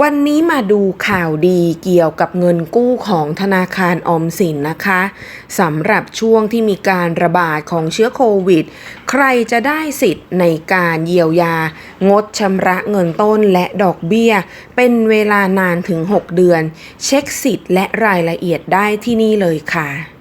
วันนี้มาดูข่าวดีเกี่ยวกับเงินกู้ของธนาคารออมสินนะคะสำหรับช่วงที่มีการระบาดของเชื้อโควิด ใครจะได้สิทธิ์ในการเยียวยา งดชำระเงินต้นและดอกเบี้ย เป็นเวลานานถึง 6 เดือน เช็คสิทธิ์และรายละเอียดได้ที่นี่เลยค่ะ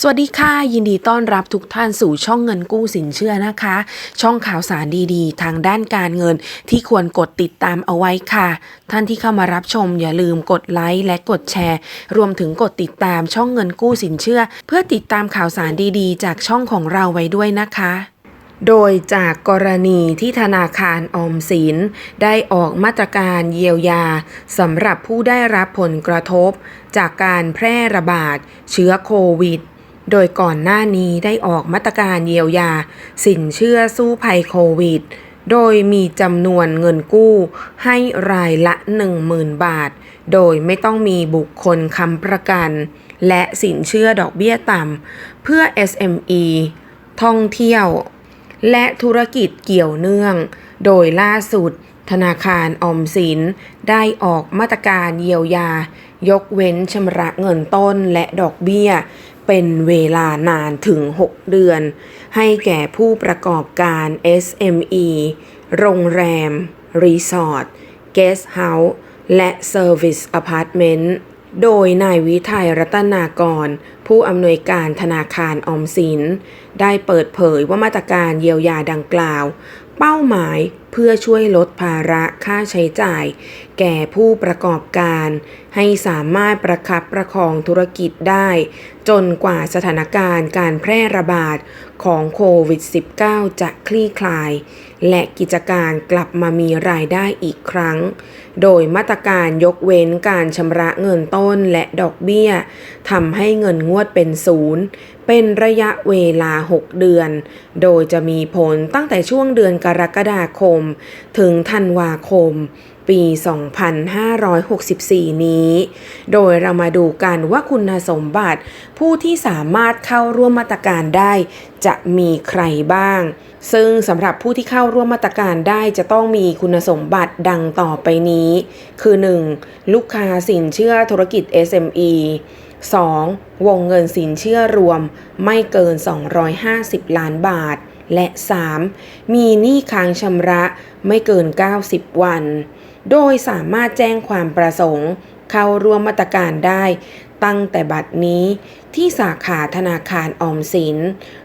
สวัสดีค่ะ ยินดีต้อนรับทุกท่านสู่ช่องเงินกู้สินเชื่อนะคะ ช่องข่าวสารดีๆ ทางด้านการเงินที่ควรกดติดตามเอาไว้ค่ะ ท่านที่เข้ามารับชมอย่าลืมกดไลค์และกดแชร์ รวมถึงกดติดตามช่องเงินกู้สินเชื่อ เพื่อติดตามข่าวสารดีๆ จากช่องของเราไว้ด้วยนะคะโดยจากกรณีที่ธนาคารออมสิน ได้ออกมาตรการเยียวยาสำหรับผู้ได้รับผลกระทบ จากการแพร่ระบาดเชื้อโควิด โดยก่อนหน้านี้ได้ออกมาตรการเยียวยา สินเชื่อสู้ภัยโควิด โดยมีจำนวนเงินกู้ให้รายละ 10,000 บาท โดยไม่ต้องมีบุคคลค้ำประกัน และสินเชื่อดอกเบี้ยต่ำเพื่อ SME ท่องเที่ยว และธุรกิจเกี่ยวเนื่อง โดยล่าสุด ธนาคารออมสินได้ออกมาตรการเยียวยา ยกเว้นชำระเงินต้นและดอกเบี้ย เป็นเวลานานถึง 6 เดือน ให้แก่ผู้ประกอบการ SME โรงแรม รีสอร์ท เกสเฮาส์ และเซอร์วิสอพาร์ตเมนต์ โดยนายวิทัยรัตนากร ผู้อำนวยการธนาคารออมสิน ได้เปิดเผยว่ามาตรการเยียวยาดังกล่าว เป้าหมายเพื่อช่วยลดภาระค่าใช้จ่าย แก่ผู้ประกอบการ ให้สามารถประคับประคองธุรกิจได้ จนกว่าสถานการณ์การแพร่ระบาดของโควิด -19 จะคลี่คลาย และกิจการกลับมามีรายได้อีกครั้ง โดยมาตรการยกเว้นการชำระเงินต้นและดอกเบี้ยทำให้เงินงวดเป็นศูนย์เป็นระยะเวลา 6 เดือน โดยจะมีผลตั้งแต่ช่วงเดือนกรกฎาคม ถึงธันวาคม ปี 2564 นี้ โดยเรามาดูกันว่าคุณสมบัติ ผู้ที่สามารถเข้าร่วมมาตรการได้จะมีใครบ้าง ซึ่งสำหรับผู้ที่เข้าร่วมมาตรการได้จะต้องมีคุณสมบัติดังต่อไปนี้ คือ 1. ลูกค้าสินเชื่อธุรกิจ SME 2. วงเงินสินเชื่อรวมไม่เกิน 250 ล้านบาท และ 3. มีหนี้ค้างชำระไม่เกิน 90 วัน โดยสามารถแจ้งความประสงค์ เข้าร่วมมาตรการได้ ตั้งแต่บัดนี้ที่สาขาธนาคารออมสิน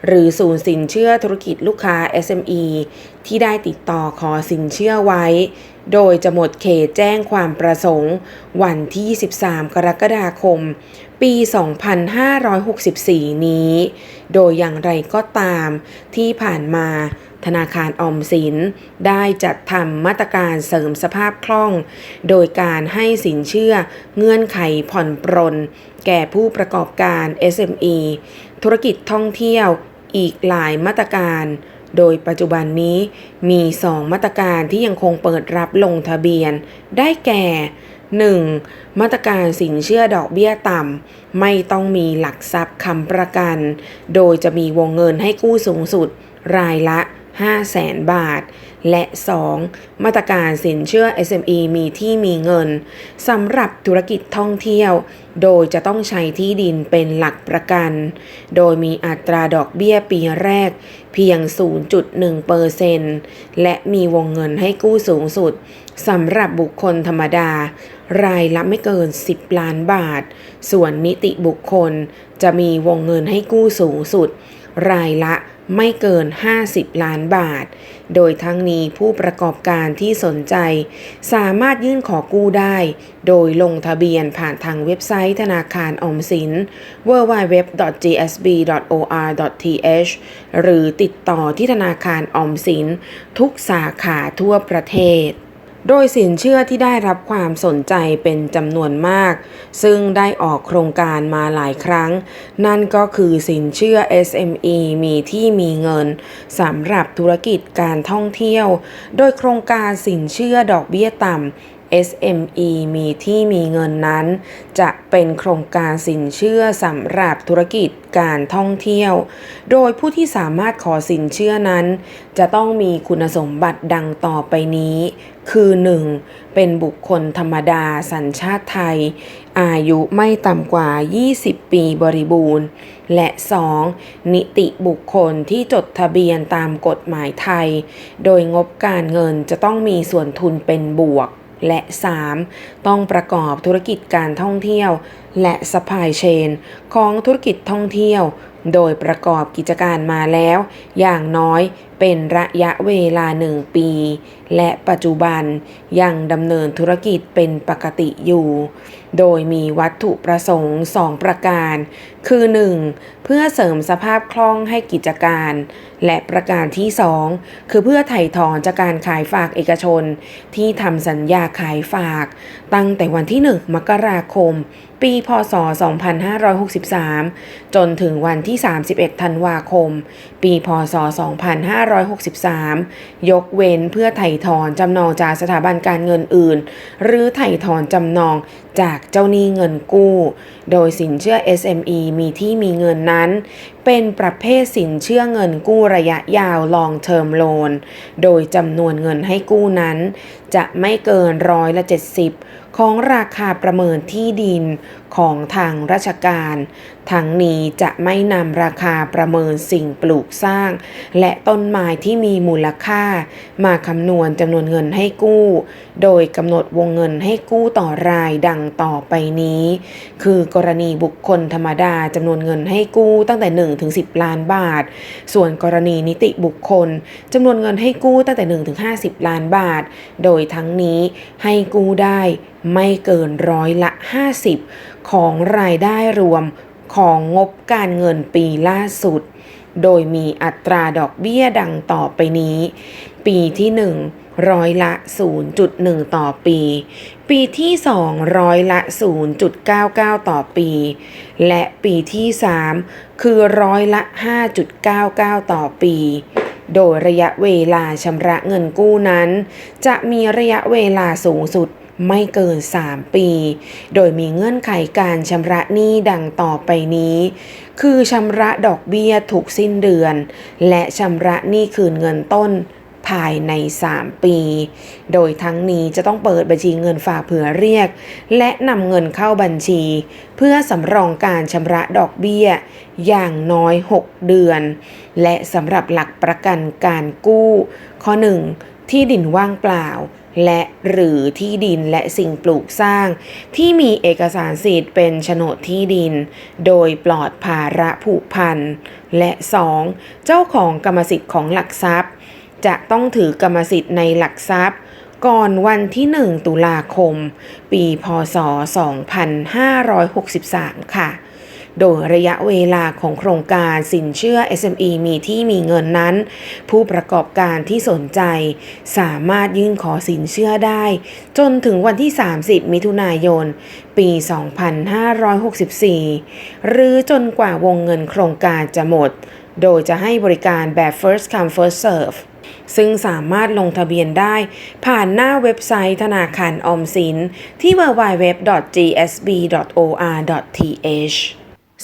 หรือศูนย์สินเชื่อธุรกิจลูกค้า SME ที่ได้ติดต่อขอสินเชื่อไว้ โดยจะหมดเขตแจ้งความประสงค์ วันที่ 23 กรกฎาคม ปี 2564 นี้ โดยอย่างไรก็ตามที่ผ่านมาธนาคารออมสินได้จัดทำมาตรการเสริมสภาพคล่อง โดยการให้สินเชื่อเงื่อนไขผ่อนปรน แก่ผู้ประกอบการ SME ธุรกิจท่องเที่ยวอีกหลายมาตรการ โดยปัจจุบันนี้มี 2 มาตรการที่ยังคงเปิดรับลงทะเบียน ได้แก่ 1. มาตรการสินเชื่อดอกเบี้ยต่ำ ไม่ต้องมีหลักทรัพย์คำประกัน โดยจะมีวงเงินให้กู้สูงสุด รายละ 5 0 0แสนบาท และ 2. มาตรการสินเชื่อ SME มีที่มีเงินสำหรับธุรกิจท่องเที่ยว โดยจะต้องใช้ที่ดินเป็นหลักประกัน โดยมีอัตราดอกเบี้ยปีแรกเพียง 0.1%และมีวงเงินให้กู้สูงสุดสำหรับบุคคลธรรมดา รายละไม่เกิน 10 ล้านบาท ส่วนนิติบุคคลจะมีวงเงินให้กู้สูงสุด รายละไม่เกิน 50 ล้านบาท โดยทั้งนี้ผู้ประกอบการที่สนใจ สามารถยื่นขอกู้ได้ โดยลงทะเบียนผ่านทางเว็บไซต์ธนาคารออมสิน www.gsb.or.th หรือติดต่อที่ธนาคารออมสิน ทุกสาขาทั่วประเทศ โดยสินเชื่อที่ได้รับความสนใจเป็นจำนวนมาก ซึ่งได้ออกโครงการมาหลายครั้ง นั่นก็คือสินเชื่อ SME มีที่มีเงินสำหรับธุรกิจการท่องเที่ยว โดยโครงการสินเชื่อดอกเบี้ยต่ำ SME มีที่มีเงินนั้น จะเป็นโครงการสินเชื่อสำหรับธุรกิจการท่องเที่ยว โดยผู้ที่สามารถขอสินเชื่อนั้น จะต้องมีคุณสมบัติดังต่อไปนี้ คือ 1. เป็นบุคคลธรรมดาสัญชาติไทย อายุไม่ต่ำกว่า 20 ปีบริบูรณ์ และ 2. นิติบุคคลที่จดทะเบียนตามกฎหมายไทย โดยงบการเงินจะต้องมีส่วนทุนเป็นบวก และ 3. ต้องประกอบธุรกิจการท่องเที่ยว และ Supply Chain ของธุรกิจท่องเที่ยวโดยประกอบกิจการมาแล้ว อย่างน้อยเป็นระยะเวลาหนึ่งปี และปัจจุบันยังดำเนินธุรกิจเป็นปกติอยู่ โดยมีวัตถุประสงค์ 2 ประการ คือ 1. เพื่อเสริมสภาพคล่องให้กิจการ และประการที่ 2 คือเพื่อไถ่ถอนจากการขายฝากเอกชน ที่ทำสัญญาขายฝาก ตั้งแต่วันที่ 1 มกราคม ปี พศ 2563 จนถึงวันที่ 31 ธันวาคม ปีพศ 2563 ยกเว้นเพื่อไถ่ถอนจำนองจากสถาบันการเงินอื่น หรือไถ่ถอนจำนองจากเจ้าหนี้เงินกู้ โดยสินเชื่อ SME มีที่มีเงินนั้น เป็นประเภทสินเชื่อเงินกู้ระยะยาว long term loan โดยจำนวนเงินให้กู้นั้น จะไม่เกินร้อยละ 70 ของราคาประเมินที่ดินของทางราชการ ทั้งนี้จะไม่นำราคาประเมินสิ่งปลูกสร้าง และต้นไม้ที่มีมูลค่า มาคำนวณจำนวนเงินให้กู้ โดยกำหนดวงเงินให้กู้ต่อรายดังต่อไปนี้ คือกรณีบุคคลธรรมดาจำนวนเงินให้กู้ตั้งแต่1ถึง10 ล้านบาท ส่วนกรณีนิติบุคคลจำนวนเงินให้กู้ตั้งแต่1ถึง50 ล้านบาท โดยทั้งนี้ให้กู้ได้ไม่เกินร้อยละ 50 ของรายได้รวมของงบการเงินปีล่าสุด โดยมีอัตราดอกเบี้ยดังต่อไปนี้ ปีที่ 1 ร้อยละ 0.1 ต่อปี ปีที่ 2 ร้อยละ 0.99 ต่อปี และปีที่ 3 คือร้อยละ 5.99 ต่อปี โดยระยะเวลาชำระเงินกู้นั้น จะมีระยะเวลาสูงสุดไม่เกิน 3 ปี โดยมีเงื่อนไขการชำระหนี้ดังต่อไปนี้ คือชำระดอกเบี้ยถูกสิ้นเดือน และชำระหนี้คืนเงินต้น ภายใน 3 ปี โดยทั้งนี้จะต้องเปิดบัญชีเงินฝากเผื่อเรียก และนำเงินเข้าบัญชี เพื่อสำรองการชำระดอกเบี้ย อย่างน้อย 6 เดือน และสำหรับหลักประกันการกู้ ข้อ 1 ที่ดินว่างเปล่าและหรือที่ดินและสิ่งปลูกสร้าง ที่มีเอกสารสิทธิ์เป็นโฉนดที่ดิน โดยปลอดภาระผูกพัน และ 2. เจ้าของกรรมสิทธิ์ของหลักทรัพย์ จะต้องถือกรรมสิทธิ์ในหลักทรัพย์ ก่อนวันที่ 1 ตุลาคม ปีพศ 2563 ค่ะ โดยระยะเวลาของโครงการสินเชื่อ SME มีที่มีเงินนั้น ผู้ประกอบการที่สนใจ สามารถยื่นขอสินเชื่อได้ จนถึงวันที่ 30 มิถุนายน ปี 2564 หรือจนกว่าวงเงินโครงการจะหมดโดยจะให้บริการแบบ first come first serve ซึ่งสามารถลงทะเบียนได้ ผ่านหน้าเว็บไซต์ธนาคารออมสิน ที่ www.gsb.or.th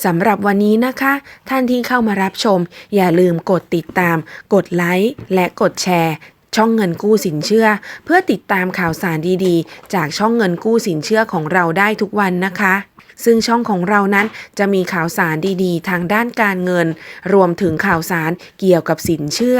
สำหรับวันนี้นะคะ ท่านที่เข้ามารับชม อย่าลืมกดติดตาม กดไลค์และกดแชร์ช่องเงินกู้สินเชื่อ เพื่อติดตามข่าวสารดีๆ จากช่องเงินกู้สินเชื่อของเราได้ทุกวันนะคะ ซึ่งช่องของเรานั้นจะมีข่าวสารดีๆ ทางด้านการเงิน รวมถึงข่าวสารเกี่ยวกับสินเชื่อ